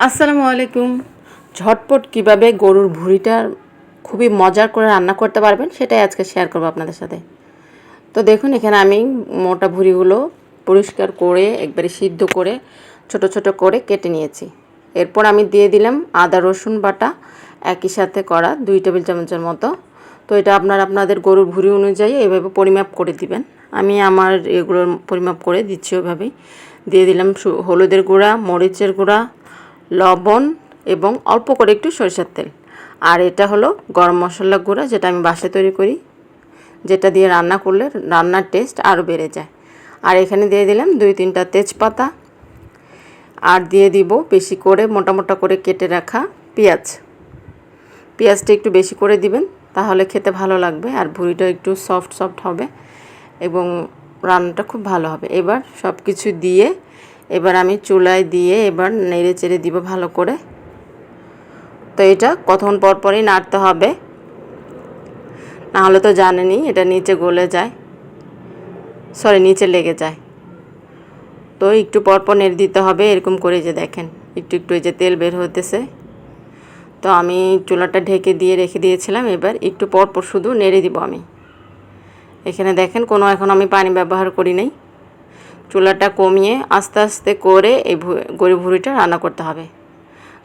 আসসালামু আলাইকুম। ঝটপট কীভাবে গরুর ভুঁড়িটা খুবই মজার করে রান্না করতে পারবেন সেটাই আজকে শেয়ার করব আপনাদের সাথে। তো দেখুন, এখানে আমি মোটা ভুঁড়িগুলো পরিষ্কার করে, একবারে সিদ্ধ করে, ছোট ছোট করে কেটে নিয়েছি। এরপর আমি দিয়ে দিলাম আদা, রসুন বাটা, একই সাথে করা দুই টেবিল চামচের মতো। তো এটা আপনার আপনাদের গরুর ভুঁড়ি অনুযায়ী এভাবে পরিমাপ করে দিবেন। আমি আমার এগুলোর পরিমাপ করে দিচ্ছি ওইভাবেই। দিয়ে দিলাম হলুদের গুঁড়া, মরিচের গুঁড়া লবণ এবং অল্প করে একটু সরিষার তেল। আর এটা হলো গরম মশলা গুঁড়া, যেটা আমি বাসায় তৈরি করি, যেটা দিয়ে রান্না করলে রান্নার টেস্ট আরও বেড়ে যায়। আর এখানে দিয়ে দিলাম দুই তিনটা তেজপাতা। আর দিয়ে দিব বেশি করে, মোটা মোটা করে কেটে রাখা পেঁয়াজ। পেঁয়াজটা একটু বেশি করে দিবেন, তাহলে খেতে ভালো লাগবে আর ভুঁড়িটা একটু সফট সফট হবে এবং রান্নাটা খুব ভালো হবে। এবার সব কিছু দিয়ে এবার আমি চুলায় দিয়ে এবার নেড়ে চেড়ে দিব ভালো করে। তো এটা কতক্ষণ পর পরই নাড়তে হবে। নাহলে তো জানেনই এটা নিচে গলে যায়। সরি নিচে লেগে যায়। তো একটু পর পর নেড়ে দিতে হবে, এরকম করে যে দেখেন, একটু একটু এই যে তেল বের হতেছে তো আমি চুলাটা ঢেকে দিয়ে রেখে দিয়েছিলাম, এবার একটু পর পর শুধু নেড়ে দিব আমি। এখানে দেখেন কোনো, এখন আমি পানি ব্যবহার করি নাই। চুলাটা কমিয়ে আস্তে আস্তে করে এই গরু ভুঁড়িটা রান্না করতে হবে।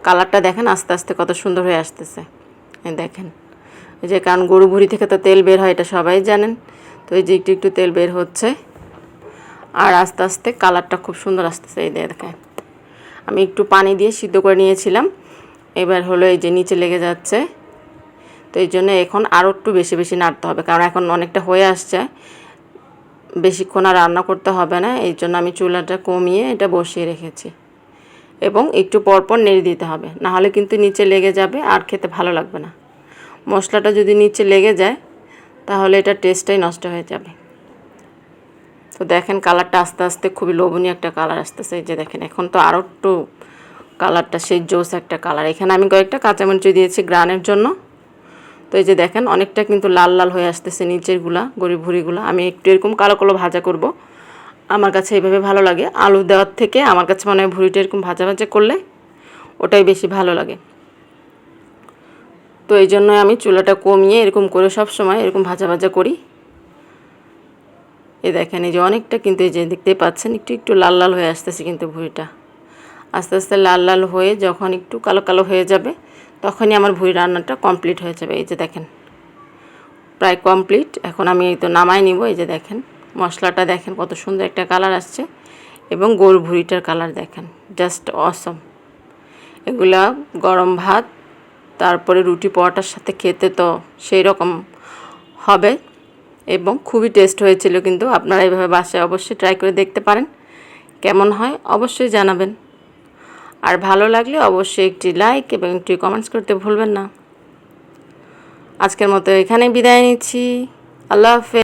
কালারটা দেখেন আস্তে আস্তে কত সুন্দর হয়ে আসতেছে। দেখেন। এই যে কারণ গরু ভুঁড়ি থেকে তো তেল বের হয়, এটা সবাই জানেন। তো এই যে একটু একটু তেল বের হচ্ছে। আর আস্তে আস্তে কালারটা খুব সুন্দর আসতেছে, এই দেখেন। আমি একটু পানি দিয়ে সিদ্ধ করে নিয়েছিলাম। এবার হলো এই যে নিচে লেগে যাচ্ছে। তো এই জন্য এখন আরও একটু বেশি বেশি নাড়তে হবে। কারণ এখন অনেকটা হয়ে আসছে। বেশিক্ষণ আর রান্না করতে হবে না, এই জন্য আমি চুলাটা কমিয়ে এটা বসিয়ে রেখেছি। এবং একটু পরপর নেড়ে দিতে হবে নাহলে কিন্তু নিচে লেগে যাবে আর খেতে ভালো লাগবে না। মশলাটা যদি নিচে লেগে যায়, তাহলে এটা টেস্টটাই নষ্ট হয়ে যাবে। তো দেখেন কালারটা আস্তে আস্তে খুবই লোভনীয় একটা কালার আসতেছে যে দেখেন এখন তো আরও একটু কালারটা সেই জোস একটা কালার। এখানে আমি কয়েকটা কাঁচামরিচ দিয়েছি গ্রানের জন্য। তো এই যে দেখেন, অনেকটা কিন্তু লাল লাল হয়ে আসতেছে নিচেরগুলা গরিব ভুড়িগুলো। আমি একটু এরকম কালো কালো ভাজা করব। আমার কাছে এইভাবে ভালো লাগে। আলু দেওয়ার থেকে আমার কাছে মনে হয় ভুড়িটা এরকম ভাজা ভাজা করলে ওটাই বেশি ভালো লাগে। তো এই জন্য আমি চুলাটা কমিয়ে এরকম করে সব সময় এরকম ভাজা ভাজা করি। এই দেখেন, এই যে অনেকটা কিন্তু এই যে দেখতেই পাচ্ছেন, একটু একটু লাল লাল হয়ে আসতেছে কিন্তু ভুঁড়িটা। আস্তে আস্তে লাল লাল হয়ে যখন একটু কালো কালো হয়ে যাবে তখনই আমার ভুঁড়ি রান্নাটা কমপ্লিট হয়ে যাবে। এই যে দেখেন, প্রায় কমপ্লিট এখন আমি এই তো নামাই নিব, এই যে দেখেন, মশলাটা দেখেন কত সুন্দর একটা কালার আসছে এবং গোল ভুঁড়িটার কালার দেখেন জাস্ট অসম এগুলা গরম ভাত, তারপরে রুটি পরোটার সাথে খেতে তো সেই রকম হবে এবং খুবই টেস্ট হয়েছিল কিন্তু আপনারা এইভাবে বাসায় অবশ্যই ট্রাই করে দেখতে পারেন। কেমন হয় অবশ্যই জানাবেন। আর ভালো লাগলে অবশ্যই একটি লাইক এবং একটি কমেন্টস করতে ভুলবেন না। আজকের মতো এখানেই বিদায় নিচ্ছি। আল্লাহ হাফেজ।